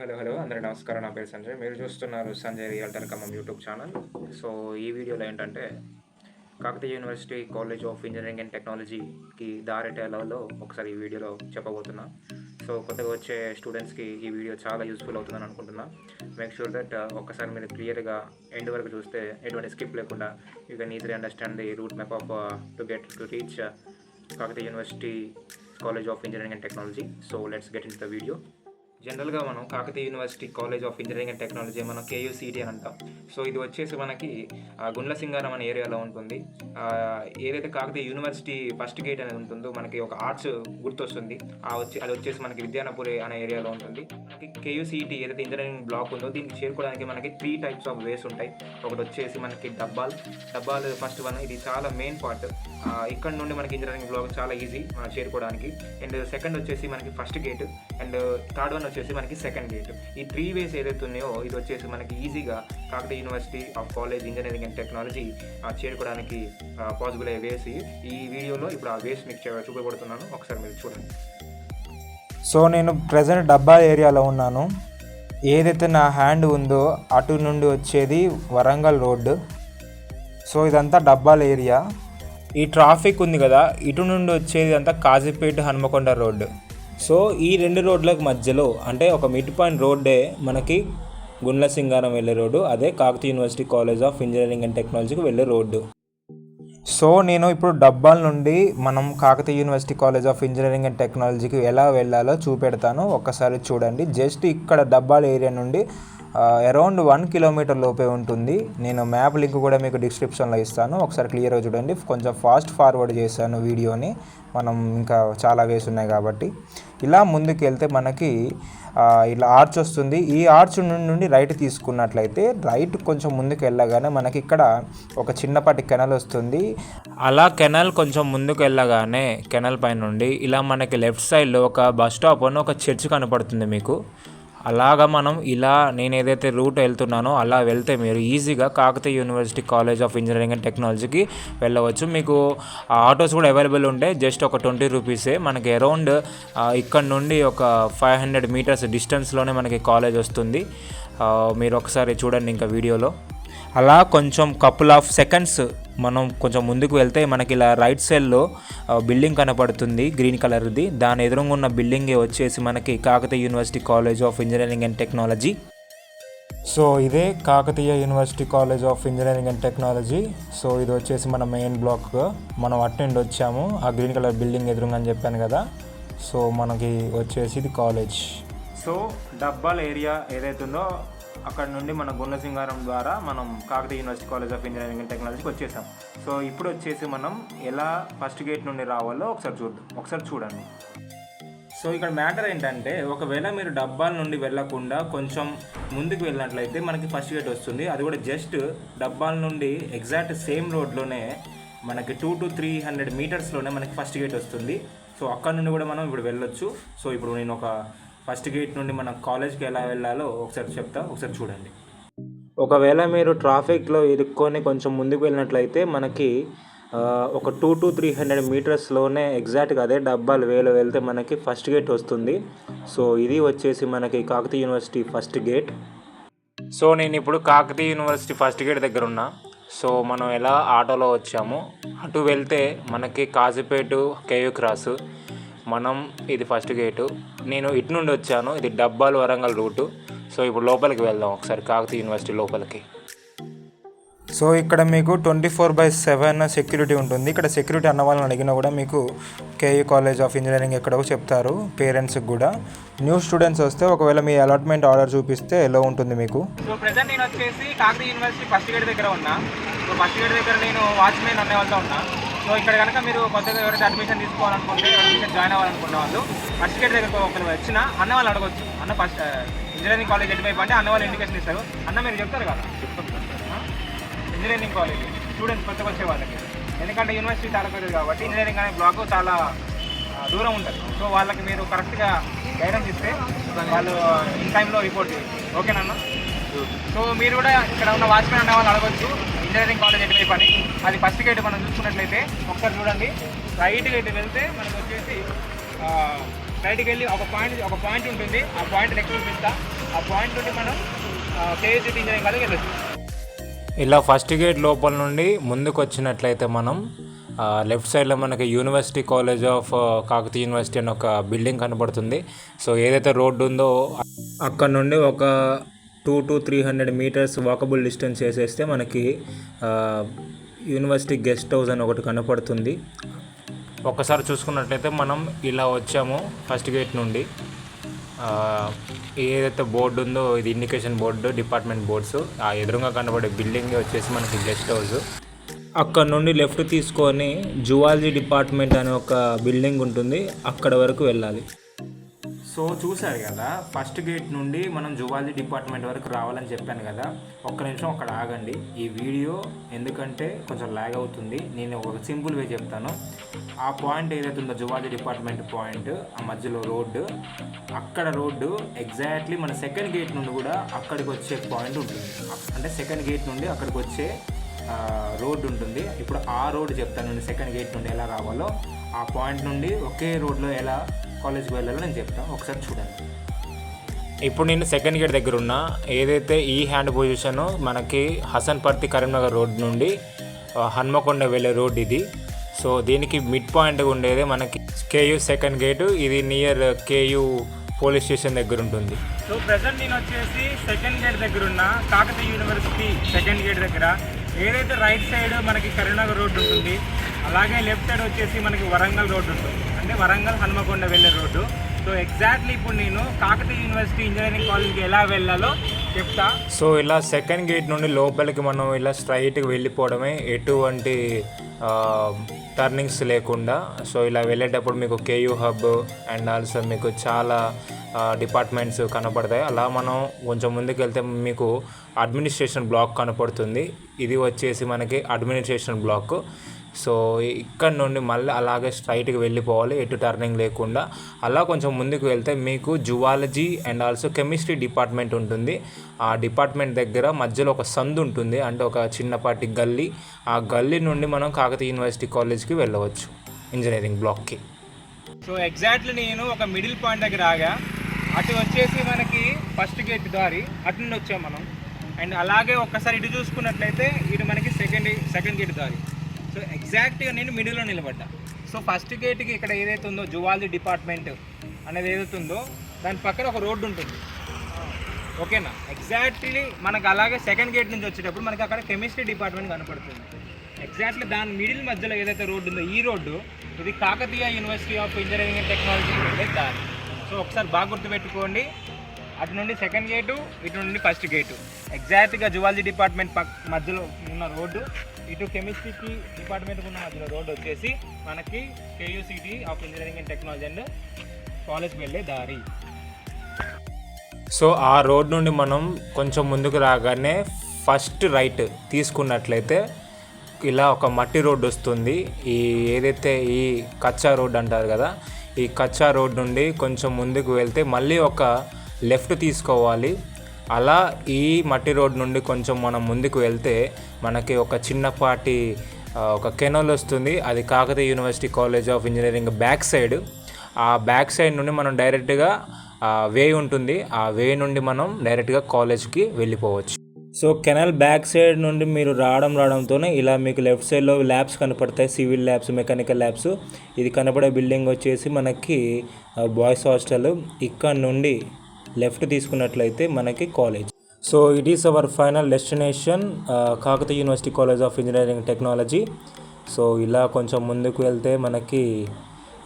Hello hello. అందరి నమస్కారం. నా పేరు సంజయ్. మీరు చూస్తున్నారు Sanjay realtor Khammam YouTube channel. So ఈ వీడియోలో ఏంటంటే Kakatiya university college of engineering and టెక్నాలజీకి దారెటేలలో ఒకసారి ఈ వీడియోలో చెప్పబోతున్నా. సో కొత్తగా వచ్చే స్టూడెంట్స్కి ఈ వీడియో చాలా యూస్ఫుల్ అవుతుందని అనుకుంటున్నా. మేక్ షూర్ దట్ ఒక్కసారి మీరు క్లియర్గా ఎండ్ వరకు చూస్తే ఎటువంటి స్కిప్ లేకుండా you can easily understand the route map of to get to reach Kakatiya university college of engineering and technology. So let's get in the video జనరల్గా మనం Kakatiya university college of engineering and technology మనం కేయూసీటీ అని అంటాం. So ఇది వచ్చేసి మనకి గుండ్ల సింగారం అనే ఏరియాలో ఉంటుంది. ఏదైతే కాకతీయ యూనివర్సిటీ ఫస్ట్ గేట్ అనేది ఉంటుందో మనకి ఒక ఆర్ట్స్ గుర్తొస్తుంది. ఆ వచ్చి అది వచ్చేసి మనకి విద్యానపురి అనే ఏరియాలో ఉంటుంది. మనకి కేయూసీటీ ఏదైతే ఇంజనీరింగ్ బ్లాక్ ఉందో దీనికి చేరుకోవడానికి మనకి త్రీ టైప్స్ ఆఫ్ వేస్ ఉంటాయి. ఒకటి వచ్చేసి మనకి డబ్బాల్ డబ్బాల్ ఫస్ట్ వన్ ఇది చాలా మెయిన్ పార్ట్ ఇక్కడ నుండి మనకి ఇంజనీరింగ్ బ్లాక్ చాలా ఈజీ మనం చేరుకోవడానికి. అండ్ సెకండ్ వచ్చేసి మనకి first gate and third one వచ్చేసి మనకి సెకండ్ గేట్. ఈ త్రీ వేస్ ఏదైతే ఉన్నాయో ఇది వచ్చేసి మనకి ఈజీగా Kakatiya university of college engineering and technology చేరుకోవడానికి పాసిబుల్ అయ్యే వేసి ఈ. వీడియోలో ఇప్పుడు ఆ వేస్ మీకు చూపబడుతున్నాను. ఒకసారి మీరు చూడండి. సో నేను ప్రజెంట్ డబ్బా ఏరియాలో ఉన్నాను. ఏదైతే నా హ్యాండ్ ఉందో అటు నుండి వచ్చేది వరంగల్ రోడ్డు సో ఇదంతా డబ్బాల ఏరియా. ఈ ట్రాఫిక్ ఉంది కదా ఇటు నుండి వచ్చేది అంతా కాజీపేట హనుమకొండ రోడ్డు సో ఈ రెండు రోడ్లకు మధ్యలో అంటే ఒక మిడ్ పాయింట్ రోడ్డే మనకి గుండ్ల సింగారం వెళ్ళే రోడ్డు అదే Kakatiya university college of engineering and టెక్నాలజీకి వెళ్ళే రోడ్డు. సో నేను ఇప్పుడు డబ్బాల నుండి మనం Kakatiya university college of engineering and టెక్నాలజీకి ఎలా వెళ్ళాలో చూపెడతాను. ఒక్కసారి చూడండి. జస్ట్ ఇక్కడ డబ్బాల్ ఏరియా నుండి అరౌండ్ వన్ కిలోమీటర్ లోపే ఉంటుంది. నేను మ్యాప్ లింక్ కూడా మీకు డిస్క్రిప్షన్లో ఇస్తాను. ఒకసారి క్లియర్గా చూడండి. కొంచెం ఫాస్ట్ ఫార్వర్డ్ చేశాను వీడియోని. మనం ఇంకా చాలా వేస్ ఉన్నాయి కాబట్టి. ఇలా ముందుకు వెళ్తే మనకి ఇలా ఆర్చ్ వస్తుంది. ఈ ఆర్చ్ నుండి నుండి రైట్ తీసుకున్నట్లయితే రైట్ కొంచెం ముందుకు వెళ్ళగానే మనకి ఇక్కడ ఒక చిన్నపాటి కెనల్ వస్తుంది. అలా కెనల్ కొంచెం ముందుకు వెళ్ళగానే కెనల్ పై నుండి ఇలా మనకి లెఫ్ట్ సైడ్లో ఒక బస్ స్టాప్ అని ఒక చర్చ్ కనపడుతుంది మీకు. అలాగా మనం ఇలా నేను ఏదైతే రూట్ వెళ్తున్నానో అలా వెళ్తే మీరు ఈజీగా Kakatiya university college of engineering and టెక్నాలజీకి వెళ్ళవచ్చు. మీకు ఆ ఆటోస్ కూడా అవైలబుల్ ఉంటాయి. జస్ట్ ఒక ట్వంటీ రూపీసే. మనకి అరౌండ్ ఇక్కడ నుండి ఒక ఫైవ్ హండ్రెడ్ మీటర్స్ డిస్టెన్స్లోనే మనకి కాలేజ్ వస్తుంది. మీరు ఒకసారి చూడండి ఇంకా వీడియోలో. అలా కొంచెం కపుల్ ఆఫ్ సెకండ్స్ మనం కొంచెం ముందుకు వెళ్తే మనకి ఇలా రైట్ సైడ్లో బిల్డింగ్ కనపడుతుంది గ్రీన్ కలర్ది. దాని ఎదురుగా ఉన్న బిల్డింగే వచ్చేసి మనకి Kakatiya university college of engineering and technology. So ఇదే Kakatiya university college of engineering and technology. So ఇది వచ్చేసి మన మెయిన్ బ్లాక్. మనం అటు నుండి వచ్చాము ఆ గ్రీన్ కలర్ బిల్డింగ్ ఎదురుగా అని చెప్పాను కదా. సో మనకి వచ్చేసి ఇది కాలేజ్. సో డబ్బాల ఏరియా ఏదైతే ఉందో అక్కడ నుండి మన గుండ్ల సింగారం ద్వారా మనం Kakatiya university college of engineering and టెక్నాలజీకి వచ్చేసాం. సో ఇప్పుడు వచ్చేసి మనం ఎలా ఫస్ట్ గేట్ నుండి రావాలో ఒకసారి చూద్దాం. ఒకసారి చూడండి. సో ఇక్కడ మ్యాటర్ ఏంటంటే ఒకవేళ మీరు డబ్బాల నుండి వెళ్ళకుండా కొంచెం ముందుకు వెళ్ళినట్లయితే మనకి ఫస్ట్ గేట్ వస్తుంది. అది కూడా జస్ట్ డబ్బాల నుండి ఎగ్జాక్ట్ సేమ్ రోడ్లోనే మనకి టూ టు త్రీ హండ్రెడ్ మీటర్స్లోనే మనకి ఫస్ట్ గేట్ వస్తుంది. సో అక్కడ నుండి కూడా మనం ఇప్పుడు వెళ్ళొచ్చు. సో ఇప్పుడు నేను ఒక ఫస్ట్ గేట్ నుండి మన కాలేజ్కి ఎలా వెళ్ళాలో ఒకసారి చెప్తా ఒకసారి చూడండి. ఒకవేళ మీరు ట్రాఫిక్లో ఇరుక్కొని కొంచెం ముందుకు వెళ్ళినట్లయితే మనకి ఒక టూ టు త్రీ హండ్రెడ్ మీటర్స్లోనే ఎగ్జాక్ట్గా అదే డబ్బాలు వేలు వెళ్తే మనకి ఫస్ట్ గేట్ వస్తుంది. సో ఇది వచ్చేసి మనకి Kakatiya university first gate. So నేను ఇప్పుడు కాకతీయ యూనివర్సిటీ ఫస్ట్ గేట్ దగ్గర ఉన్నా. సో మనం ఎలా ఆటోలో వచ్చాము అటు వెళ్తే మనకి కాజీపేట కేయూ క్రాస్ మనం ఇది ఫస్ట్ గేటు నేను ఇటు నుండి వచ్చాను. ఇది డబ్బాలు వరంగల్ రూటు. సో ఇప్పుడు లోపలికి వెళ్దాం. ఒకసారి కాకతీయ యూనివర్సిటీ లోపలికి. సో ఇక్కడ మీకు twenty four by seven security ఉంటుంది. ఇక్కడ సెక్యూరిటీ అన్న వాళ్ళని అడిగినా కూడా మీకు కేయూ కాలేజ్ ఆఫ్ ఇంజనీరింగ్ ఎక్కడో చెప్తారు. పేరెంట్స్కి కూడా. న్యూ స్టూడెంట్స్ వస్తే ఒకవేళ మీ అలాట్మెంట్ ఆర్డర్ చూపిస్తే ఎలా ఉంటుంది మీకు? సో ప్రజెంట్ నేను వచ్చేసి కాకతీయ యూనివర్సిటీ ఫస్ట్ గేట్ దగ్గర ఉన్నా. సో ఫస్ట్ గేట్ దగ్గర నేను వాచ్మెన్ అనే వాళ్ళతో ఉన్నా. సో ఇక్కడ కనుక మీరు కొత్తగా ఎవరైతే అడ్మిషన్ తీసుకోవాలనుకుంటే అడ్మిషన్ జాయిన్ అవ్వాలనుకున్న వాళ్ళు ఫస్ట్ గేట్ దగ్గరకు ఒకరు వచ్చిన అన్న వాళ్ళు అడగొచ్చు. అన్న ఫస్ట్ ఇంజనీరింగ్ కాలేజ్ ఎటువైపు అంటే అన్న వాళ్ళు ఇండికేషన్ ఇస్తారు. అన్న మీరు చెప్తారు కదా. ఇంజనీరింగ్ కాలేజ్ స్టూడెంట్స్ కొత్తగా వచ్చే వాళ్ళకి. ఎందుకంటే యూనివర్సిటీ చాలా పెద్దది కాబట్టి ఇంజనీరింగ్ అనే బ్లాక్ చాలా దూరం ఉంటుంది. సో వాళ్ళకి మీరు కరెక్ట్గా గైడెన్స్ ఇస్తే వాళ్ళు ఇన్ టైంలో రిపోర్ట్ చేయొచ్చు ఓకేనన్నా సో మీరు కూడా ఇక్కడ ఉన్న వాచ్మెన్ అనే వాళ్ళు అడగొచ్చు. ఇంజనీరింగ్ కాలేజ్ ఎటువైపు అని అది ఫస్ట్ గేట్ మనం చూసుకున్నట్లయితే ఒకసారి చూడండి. రైట్ గేట్ వెళ్తే మనకు వచ్చేసి రైట్కి వెళ్ళి ఒక పాయింట్ ఒక పాయింట్ ఉంటుంది. ఆ పాయింట్ నెక్స్ట్ చూపిస్తా. ఆ పాయింట్ నుండి మనం కేఎస్సిటీ ఇంజనీరింగ్ కాలేజ్ వెళ్ళచ్చు. ఇలా ఫస్ట్ గేట్ లోపల నుండి ముందుకు వచ్చినట్లయితే మనం లెఫ్ట్ సైడ్లో మనకి university college of Kakatiya university అని ఒక బిల్డింగ్ కనబడుతుంది. సో ఏదైతే రోడ్డు ఉందో అక్కడ నుండి ఒక two to three hundred metres walkable distance చేసేస్తే మనకి యూనివర్సిటీ గెస్ట్ హౌస్ అని ఒకటి కనపడుతుంది. ఒకసారి చూసుకున్నట్లయితే మనం ఇలా వచ్చాము ఫస్ట్ గేట్ నుండి. ఏదైతే బోర్డు ఉందో ఇది ఇండికేషన్ బోర్డు డిపార్ట్మెంట్ బోర్డ్స్ ఆ ఎదురుగా కనబడే బిల్డింగ్ వచ్చేసి మనకి గెస్ట్ హౌస్. అక్కడ నుండి లెఫ్ట్ తీసుకొని జువాలజీ డిపార్ట్మెంట్ అనే ఒక బిల్డింగ్ ఉంటుంది అక్కడ వరకు వెళ్ళాలి. సో చూశారు కదా ఫస్ట్ గేట్ నుండి మనం జువాలజీ డిపార్ట్మెంట్ వరకు రావాలని చెప్పాను కదా ఒక్క నిమిషం అక్కడ ఆగండి. ఈ వీడియో ఎందుకంటే కొంచెం లాగ్ అవుతుంది. నేను ఒక సింపుల్ వే చెప్తాను. ఆ పాయింట్ ఏదైతే ఉందో జువాలజీ డిపార్ట్మెంట్ పాయింట్ ఆ మధ్యలో రోడ్డు అక్కడ రోడ్డు ఎగ్జాక్ట్లీ మన సెకండ్ గేట్ నుండి కూడా అక్కడికి వచ్చే పాయింట్ ఉంటుంది. అంటే సెకండ్ గేట్ నుండి అక్కడికి వచ్చే రోడ్డు ఉంటుంది. ఇప్పుడు ఆ రోడ్డు చెప్తాను నేను సెకండ్ గేట్ నుండి ఎలా రావాలో. ఆ పాయింట్ నుండి ఒకే రోడ్లో ఎలా కాలేజ్కి వెళ్ళాలో నేను చెప్తాను ఒకసారి చూడండి. ఇప్పుడు నేను సెకండ్ గేట్ దగ్గర ఉన్నా. ఏదైతే ఈ హ్యాండ్ పొజిషన్ మనకి హసన్పర్తి కరీంనగర్ రోడ్ నుండి హన్మకొండ వెళ్ళే రోడ్ ఇది. సో దీనికి మిడ్ పాయింట్ ఉండేది మనకి కేయూ సెకండ్ గేటు ఇది నియర్ కేయూ పోలీస్ స్టేషన్ దగ్గర ఉంటుంది. సో ప్రజెంట్ నేను వచ్చేసి సెకండ్ గేట్ దగ్గర ఉన్న. కాకతీయ యూనివర్సిటీ సెకండ్ గేట్ దగ్గర. ఏదైతే రైట్ సైడ్ మనకి కరీంనగర్ రోడ్డు ఉంటుంది అలాగే లెఫ్ట్ సైడ్ వచ్చేసి మనకి వరంగల్ రోడ్డు ఉంటుంది. అంటే వరంగల్ హన్మకొండ వెళ్ళే రోడ్డు. సో ఎగ్జాక్ట్లీ ఇప్పుడు నేను కాకతీయ యూనివర్సిటీ ఇంజనీరింగ్ కాలేజ్కి ఎలా వెళ్ళాలో చెప్తా. సో ఇలా సెకండ్ గేట్ నుండి లోపలికి మనం ఇలా స్ట్రైట్కి వెళ్ళిపోవడమే ఎటువంటి టర్నింగ్స్ లేకుండా. సో ఇలా వెళ్ళేటప్పుడు మీకు కేయూ హబ్ అండ్ ఆల్సో మీకు చాలా డిపార్ట్మెంట్స్ కనపడతాయి. అలా మనం కొంచెం ముందుకు వెళ్తే మీకు అడ్మినిస్ట్రేషన్ బ్లాక్ కనపడుతుంది. ఇది వచ్చేసి మనకి అడ్మినిస్ట్రేషన్ బ్లాక్ సో ఇక్కడ నుండి మళ్ళీ అలాగే స్ట్రైట్కి వెళ్ళిపోవాలి. ఎటు టర్నింగ్ లేకుండా. అలా కొంచెం ముందుకు వెళ్తే మీకు zoology and also chemistry department ఉంటుంది. ఆ డిపార్ట్మెంట్ దగ్గర మధ్యలో ఒక సందు ఉంటుంది. అంటే ఒక చిన్నపాటి గల్లీ. ఆ గల్లీ నుండి మనం కాకతీయ యూనివర్సిటీ కాలేజ్కి వెళ్ళవచ్చు. ఇంజనీరింగ్ బ్లాక్కి సో ఎగ్జాక్ట్లీ నేను ఒక మిడిల్ పాయింట్ దగ్గర ఆగా. అటు వచ్చేసి మనకి ఫస్ట్ గేట్ దారి. అటు నుండి వచ్చాం మనం. అండ్ అలాగే ఒక్కసారి ఇటు చూసుకున్నట్లయితే ఇటు మనకి సెకండ్ సెకండ్ గేట్ దారి. సో ఎగ్జాక్ట్గా నేను మిడిల్లో నిలబడ్డా. సో ఫస్ట్ గేట్కి ఇక్కడ ఏదైతే ఉందో జువాలజీ డిపార్ట్మెంట్ అనేది ఏదైతే ఉందో దాని పక్కన ఒక రోడ్డు ఉంటుంది. ఓకేనా? ఎగ్జాక్ట్లీ మనకు అలాగే సెకండ్ గేట్ నుంచి వచ్చేటప్పుడు మనకి అక్కడ కెమిస్ట్రీ డిపార్ట్మెంట్ కనపడుతుంది. ఎగ్జాక్ట్లీ దాని మిడిల్ మధ్యలో ఏదైతే రోడ్డు ఉందో ఈ రోడ్డు ఇది Kakatiya university of engineering and technology వెళ్ళే దారి. సో ఒకసారి బాగా గుర్తుపెట్టుకోండి. అటు నుండి సెకండ్ గేటు ఇటు నుండి ఫస్ట్ గేటు. ఎగ్జాక్ట్గా జువాలజీ డిపార్ట్మెంట్ పక్ మధ్యలో ఉన్న రోడ్డు. ఇటు కెమిస్ట్రీకి డిపార్ట్మెంట్ ఉన్న మధ్యలో రోడ్ వచ్చేసి మనకి KUCT of engineering and technology and college వెళ్ళే దారి. సో ఆ రోడ్ నుండి మనం కొంచెం ముందుకు రాగానే ఫస్ట్ రైట్ తీసుకున్నట్లయితే ఇలా ఒక మట్టి రోడ్ వస్తుంది. ఈ ఏదైతే ఈ కచ్చా రోడ్ అంటారు కదా ఈ కచ్చా రోడ్ నుండి కొంచెం ముందుకు వెళ్తే మళ్ళీ ఒక లెఫ్ట్ తీసుకోవాలి. అలా ఈ మట్టి రోడ్ నుండి కొంచెం మనం ముందుకు వెళ్తే మనకి ఒక చిన్నపాటి ఒక కెనోల్ వస్తుంది. అది Kakatiya university college of engineering back side. ఆ బ్యాక్ సైడ్ నుండి మనం డైరెక్ట్గా వే ఉంటుంది. ఆ వే నుండి మనం డైరెక్ట్గా కాలేజ్కి వెళ్ళిపోవచ్చు. సో కెనల్ బ్యాక్ సైడ్ నుండి మీరు రావడం రావడంతోనే ఇలా మీకు లెఫ్ట్ సైడ్లో ల్యాబ్స్ కనపడతాయి. Civil labs mechanical labs. ఇది కనపడే బిల్డింగ్ వచ్చేసి మనకి బాయ్స్ హాస్టల్. ఇక్కడ నుండి లెఫ్ట్ తీసుకున్నట్లయితే మనకి college. So it is our final destination Kakatiya university college of engineering technology so ఇలా కొంచెం ముందుకు వెళ్తే మనకి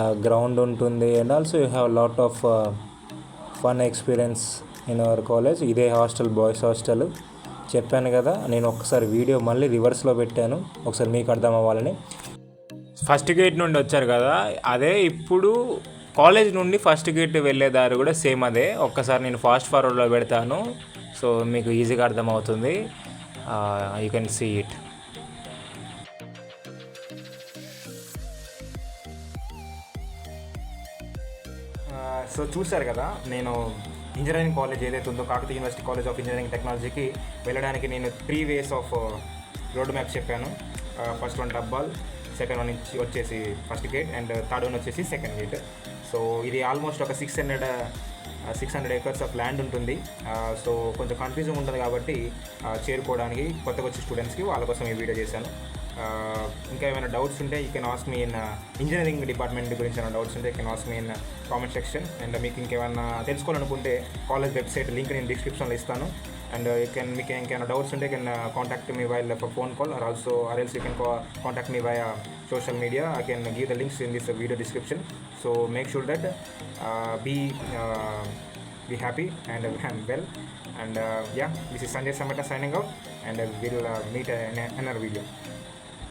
uh, గ్రౌండ్ ఉంటుంది. And also you have lot of fun experience in our college ఇదే హాస్టల్ బాయ్స్ హాస్టల్ చెప్పాను కదా నేను ఒకసారి వీడియో మళ్ళీ రివర్స్లో పెట్టాను. ఒకసారి మీకు అర్థం అవ్వాలని. ఫస్ట్ గేట్ నుండి వచ్చారు కదా అదే ఇప్పుడు కాలేజ్ నుండి ఫస్ట్ గేట్ వెళ్ళే దారి కూడా సేమ్ అదే. ఒక్కసారి నేను ఫాస్ట్ ఫార్వర్డ్లో పెడతాను. సో మీకు ఈజీగా అర్థమవుతుంది. You can see it so చూశారు కదా నేను ఇంజనీరింగ్ కాలేజ్ ఏదైతే ఉందో Kakatiya university college of engineering టెక్నాలజీకి వెళ్ళడానికి నేను three ways of road map చెప్పాను. First one Dabbal second one వచ్చేసి first gate and third one వచ్చేసి సెకండ్ గేట్ సో ఇది ఆల్మోస్ట్ ఒక six hundred six hundred acres of land ఉంటుంది. So కొంచెం కన్ఫ్యూజింగ్ ఉంటుంది కాబట్టి చేరుకోవడానికి కొత్తగా వచ్చే స్టూడెంట్స్కి వాళ్ళ కోసం ఈ వీడియో చేశాను. ఇంకా ఏమైనా డౌట్స్ ఉంటే you can ask me in engineering department గురించి ఏమైనా డౌట్స్ ఉంటే can ask me in comment section and మీకు ఇంకేమైనా తెలుసుకోవాలనుకుంటే కాలేజ్ వెబ్సైట్ లింక్ నేను డిస్క్రిప్షన్లో ఇస్తాను. and uh, you can we can, can doubts and you can uh, contact me via like, phone call or also or else you can call, contact me via social media. I can give the links in this video description. So make sure that uh, be uh, be happy and uh, well. And uh, yeah this is sanjay samata signing out. And uh, we'll uh, meet in another video.